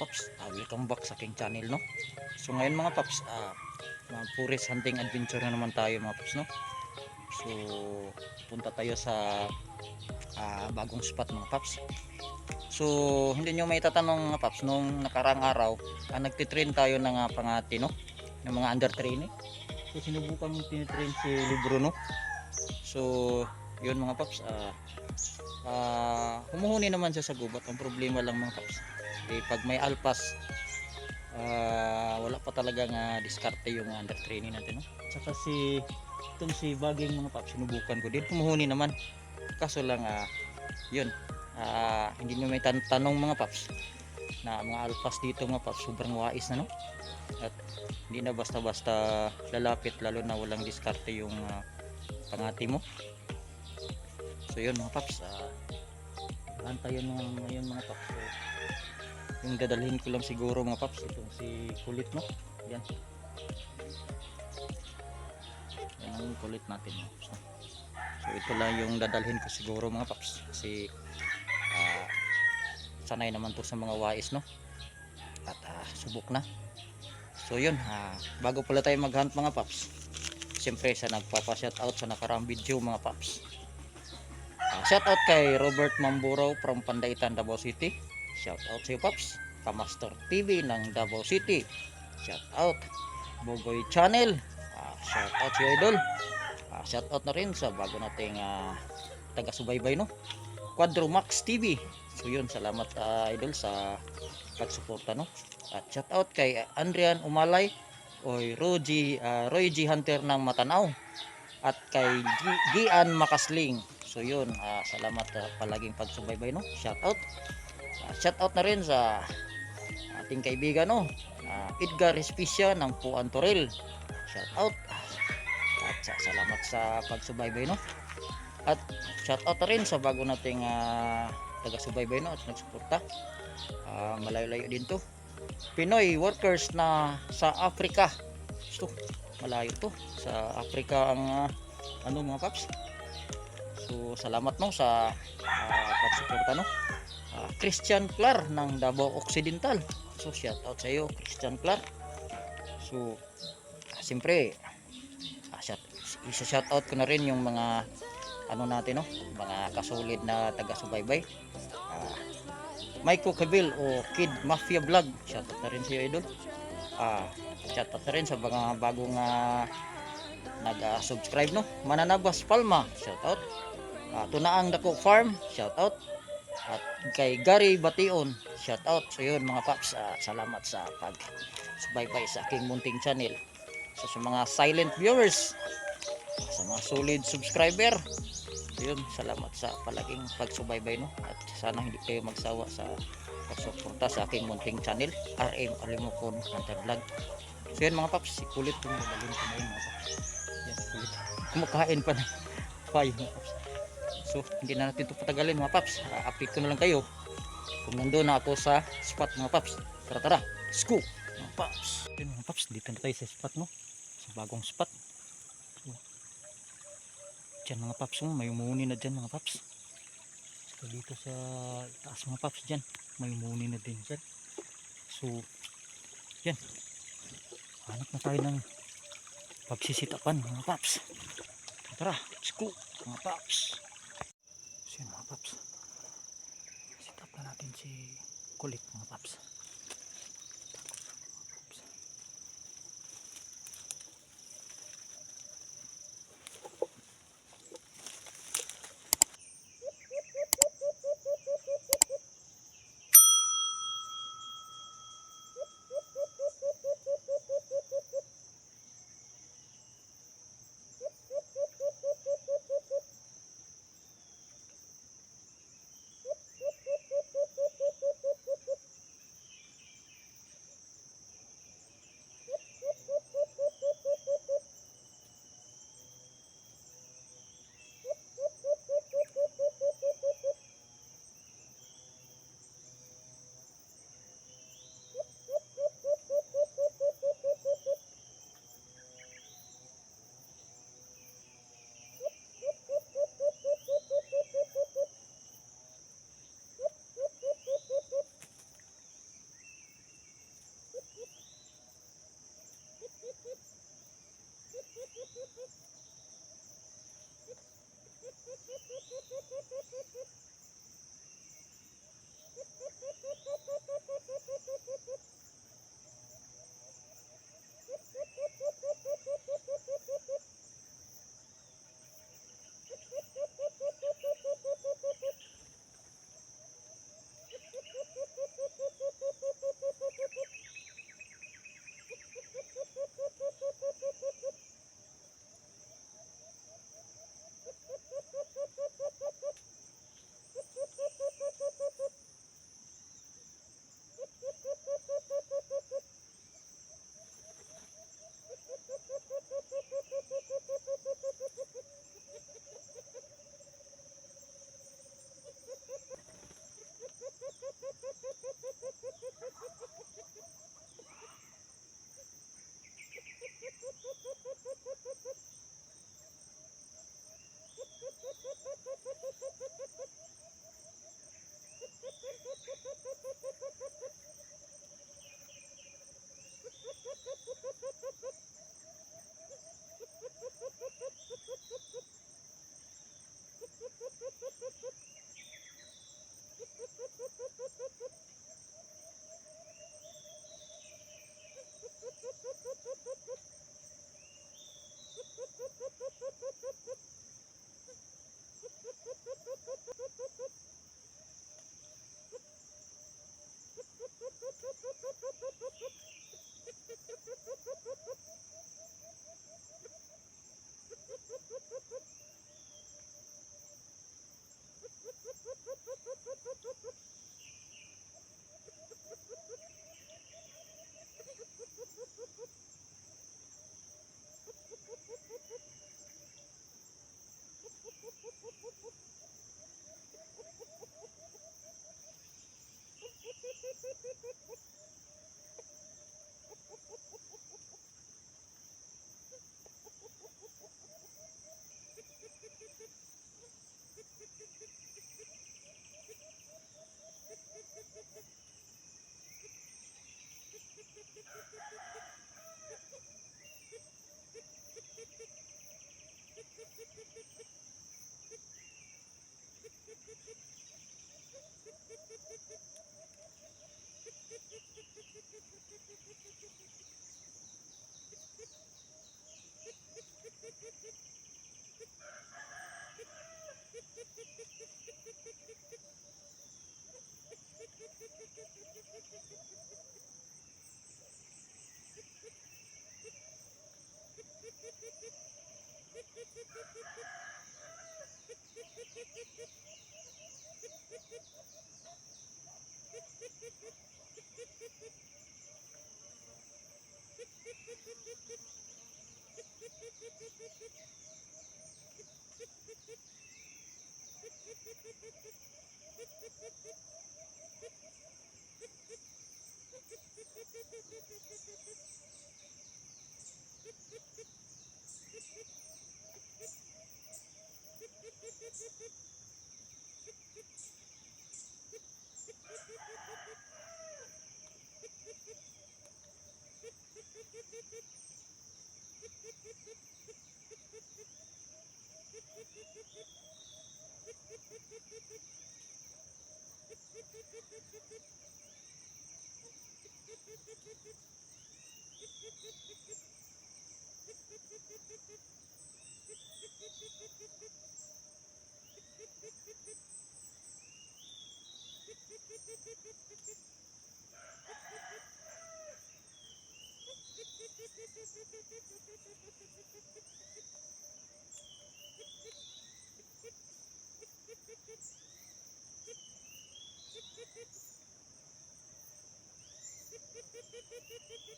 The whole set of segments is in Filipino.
Paps. Ah, welcome back sa aking channel no. So ngayon mga paps, ah mga puris hunting adventure na naman tayo mga paps no. So punta tayo sa ah, bagong spot mga paps. So hindi nyo may tatanong mga paps nung nakarang araw, ah, nagtitrain tayo ng uh, pangati no, ng mga under training. So sinubukan yung tinitrain si Libro no. So yun mga paps, ah ah, humuhuni naman siya sa gubat. Ang problema lang mga paps, eh, pag may alpas, ah, wala pa talaga nga diskarte yung under training natin. No? Tsaka si, itong si Baging mga paps, sinubukan ko din. Humuhuni naman. Kaso lang, ah, yun, ah, hindi nyo may tan- tanong mga paps na mga alpas dito mga paps, sobrang wais na no? At hindi na basta-basta lalapit lalo na walang diskarte yung ah, pangati mo. So yun mga paps, ah, antayin mo ngayon mga paps. So, yung dadalhin ko lang siguro mga paps, itong si kulit no. Yan. Yan ang kulit natin. No? So, so ito lang yung dadalhin ko siguro mga paps. Kasi ah, sanay naman to sa mga wais no. At ah, subok na. So yun, ah, bago pala tayo maghunt mga paps. Siyempre sa nagpapa-shoutout sa nakarang video mga paps. Shout out kay Robert Mamburaw from Pandaitan, Davao City. Shout out sa iyo, Paps. Kamaster TV ng Davao City. Shout out. Bogoy Channel. Uh, shout out iyo, Idol. Uh, shout out na rin sa bago nating uh, taga-subaybay, no? Quadromax TV. So yun, salamat uh, Idol sa pagsuporta, no? At shout out kay Andrian Umalay o Roy uh, Roy G. Hunter ng Matanaw at kay Gi- Gian Makasling. So yun, ah, salamat ah, palaging pagsubaybay no. Shout out. Ah, shout out na rin sa ating kaibigan no. ah, Edgar Respicia ng Puan Toril. Shout out. At sa, salamat sa pagsubaybay no. At shout out na rin sa bago nating ah, taga-subaybay no at nagsuporta. Ah, malayo-layo din to. Pinoy workers na sa Africa. So, malayo to. Sa Africa ang ah, ano mga paps. So salamat no sa uh, no. Ah, Christian Clar ng Davao Occidental. So shout out sa iyo Christian Clar. So ah, siyempre ah, shout, out ko na rin yung mga ano natin no, mga kasulid na taga-subaybay. Ah, Maiko Kabil o Kid Mafia Vlog. Shout out na rin sa iyo idol. Ah, shout out na rin sa mga bagong ah, nag-subscribe no. Mananabas Palma, shout out. Ah, Tunaang Dako Farm, shout out. At kay Gary Bation, shout out. So yun mga paps, ah, salamat sa pag subaybay sa aking munting channel. So sa mga silent viewers, sa mga solid subscriber, so yun, salamat sa palaging pagsubaybay no. At sana hindi kayo magsawa sa pagsuporta sa aking munting channel, RM Alimokon Hunter Vlog. So yun mga paps, kulit kung magaling yun mga paps. Yan, kulit. Kumakain pa na payo mga paps. So, hindi na natin ito patagalin mga paps. Update ko na lang kayo kung nandun na ako sa spot mga paps. Tara tara, let's go mga paps. Yun mga paps, dito na tayo sa spot no. Sa bagong spot. Dyan mga paps, oh, may umuni na dyan mga paps. So, dito sa taas mga paps dyan, may umuni na din dyan. So, yan. Hanap na tayo ng pagsisitapan mga paps. Tara, let's go mga paps. So yun mga paps. Sit up na natin si kulit mga paps. Hee hee hee!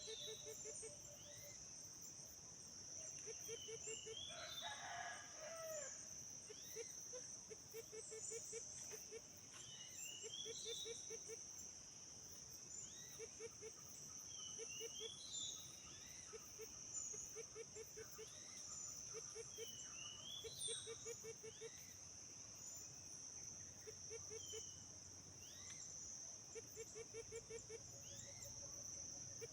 Ha ha ha ha ha!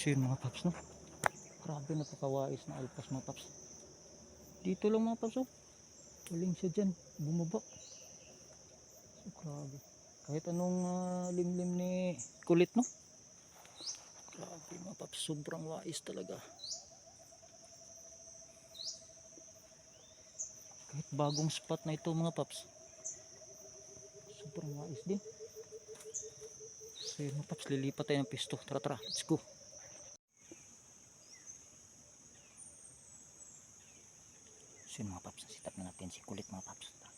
Kasi yun mga paps no. Grabe napakawais na alpas mga paps. Dito lang mga paps oh. Galing siya dyan. Bumaba. So, grabe. Kahit anong ah, limlim ni kulit no. Grabe mga paps. Sobrang wais talaga. Kahit bagong spot na ito mga paps. Sobrang wais din. So yun mga paps. Lilipat tayo ng pisto. Tara tara. Let's go. Yun mga paps, nasitap na natin si kulit mga paps.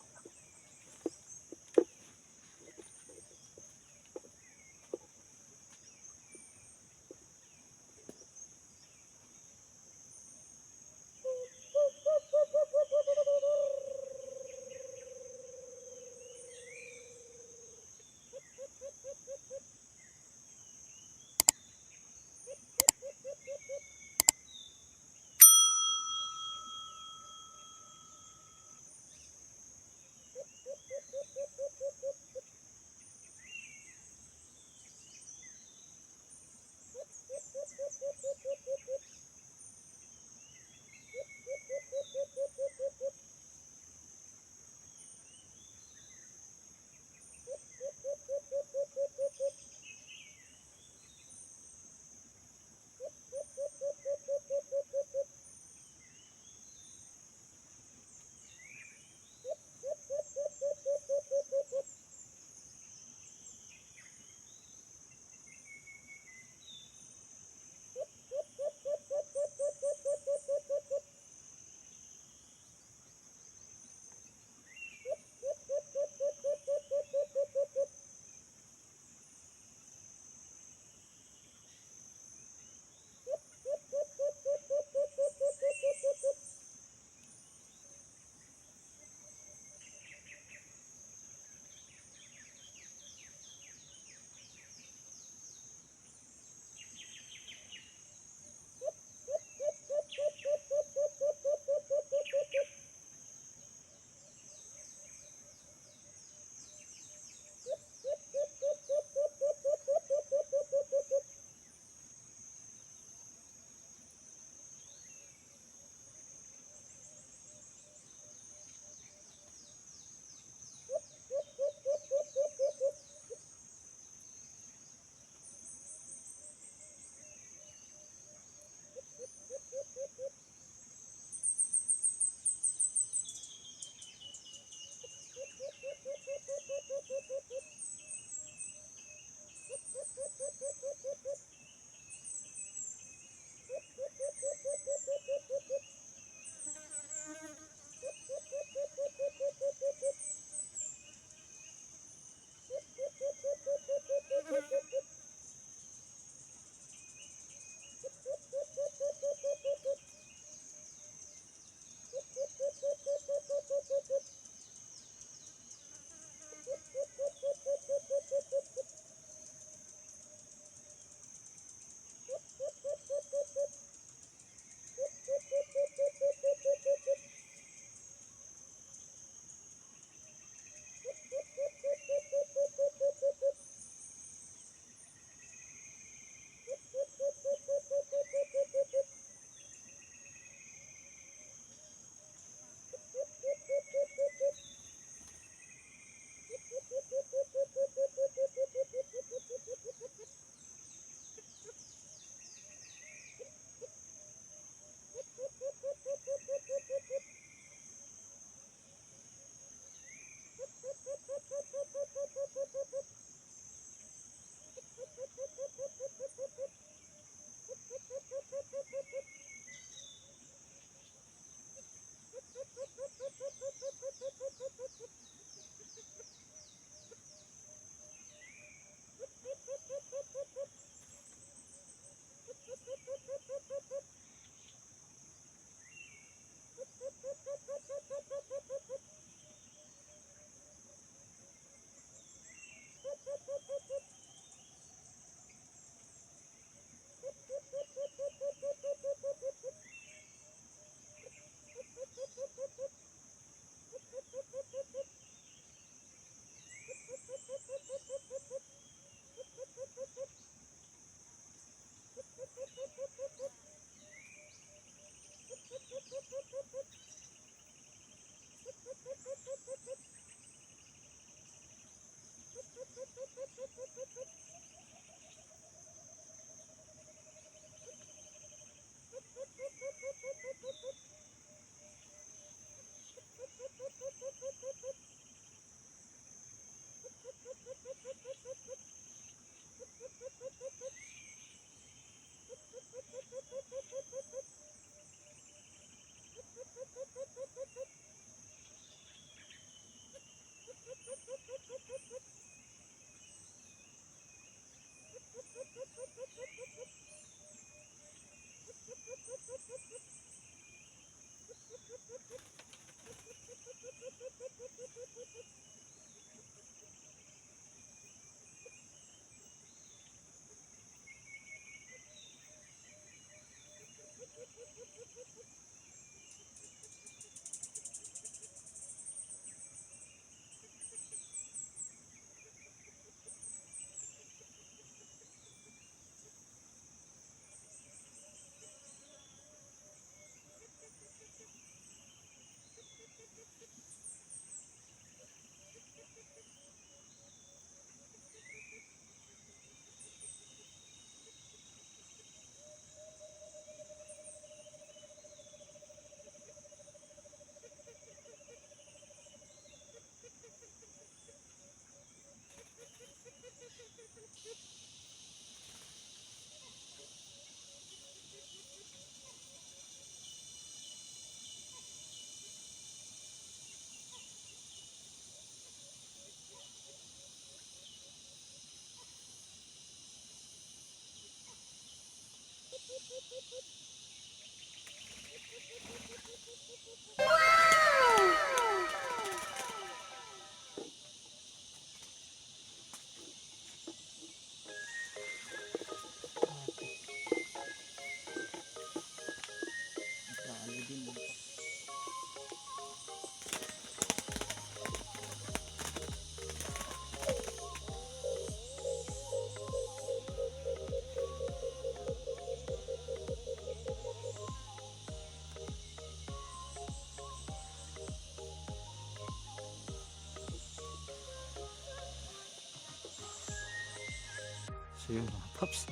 So yun mga paps.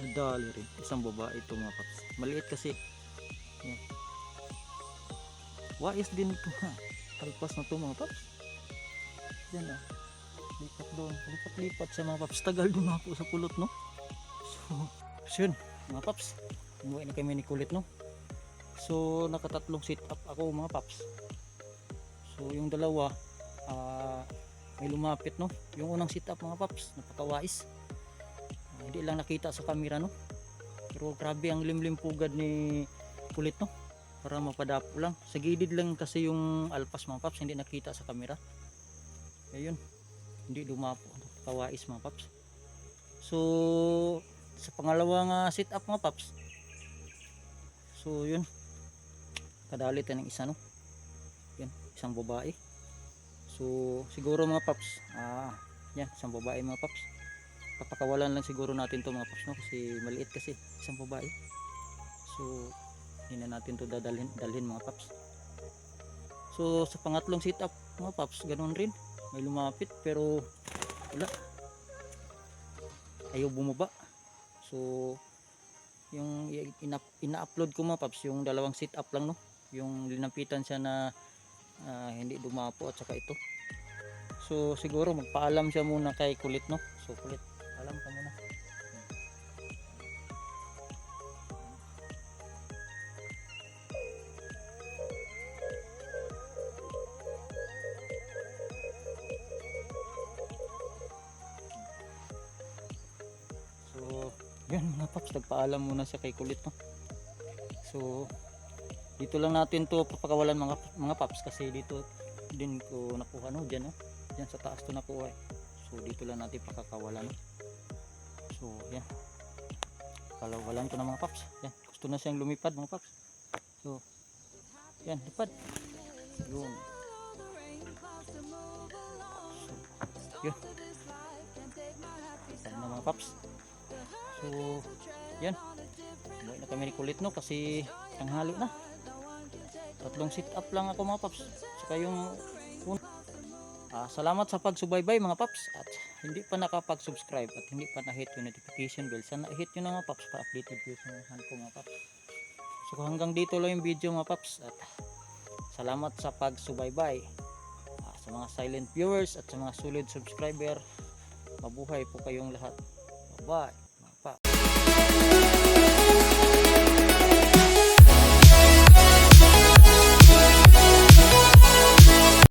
Madali rin. Isang babae ito mga paps. Maliit kasi. Yan. Wais din ito ha. Talpas na to mga paps. Yan ah. Lipat doon. Lipat-lipat sa mga paps. Tagal din ako sa pulot no. So, so yun mga paps. Umuwi na kami ni kulit no. So nakatatlong sit up ako mga paps. So yung dalawa ah may lumapit no. Yung unang sit up mga paps. Napakawais. Hindi lang nakita sa camera no. Pero grabe ang limlim pugad ni kulit no. Para mapadapo lang. Sa gilid lang kasi yung alpas mga paps. Hindi nakita sa camera. Ayun. Hindi dumapo. Kawais mga paps. So sa pangalawang ah, sit up mga paps. So yun. Kadali tayo ng isa no. Yan, isang babae. So siguro mga paps, ah, yan, isang babae mga paps. Papakawalan lang siguro natin to mga paps no kasi maliit kasi isang babae. So hindi na natin to dadalhin dalhin mga paps. So sa pangatlong sit up mga paps, ganun rin. May lumapit pero wala. Ayaw bumaba. So yung ina-upload ko mga paps, yung dalawang sit up lang no. Yung linapitan siya na ah, hindi dumapo at saka ito. So siguro magpaalam siya muna kay kulit no. So kulit, paps, nagpaalam muna siya kay kulit no. So, dito lang natin to papakawalan mga mga paps kasi dito din ko nakuha no diyan no. Diyan sa taas to nakuha. eh. So, dito lang natin pakakawalan. So, yan. Pakawalan ko na mga paps. Yan, gusto na siyang lumipad mga paps. So, yan, lipad. Yun. So, yun. Yan na mga paps. So, yan. Umuwi na kami kulit no kasi tanghali na. Tatlong sit up lang ako mga paps. Saka yung un- Ah, salamat sa pagsubaybay mga paps at hindi pa nakapag-subscribe at hindi pa na-hit yung notification bell. Sana hit nyo na mga paps para updated kayo sa mga ko mga paps. So hanggang dito lang yung video mga paps at salamat sa pagsubaybay. Ah, sa mga silent viewers at sa mga solid subscriber, mabuhay po kayong lahat. Bye-bye.